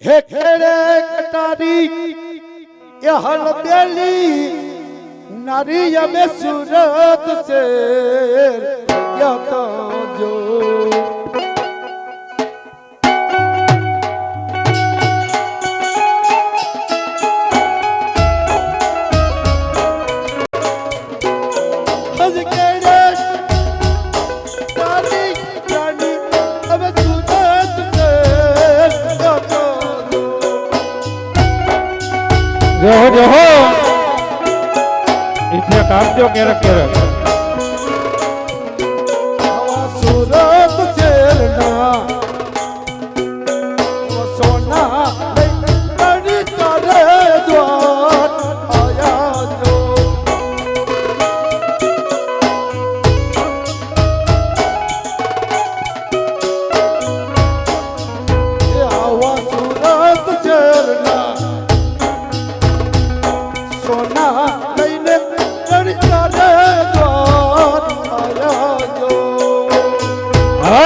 હે ખેડે કટારી એ હલ બેલી નારી અમે સુરત છે ક્યાં જોહો જોહો ઇથે કાપજો ક્યારેક ક્યારેક સુરત જેલના સોના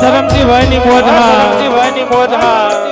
ધરમજીભાઈ ની મોજમાં. ધરમજીભાઈ ની મોજમાં.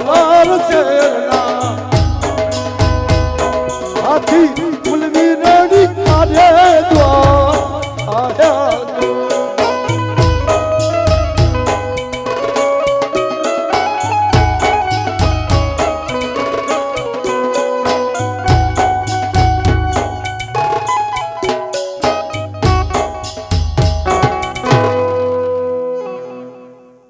લાલ શેરના હાથી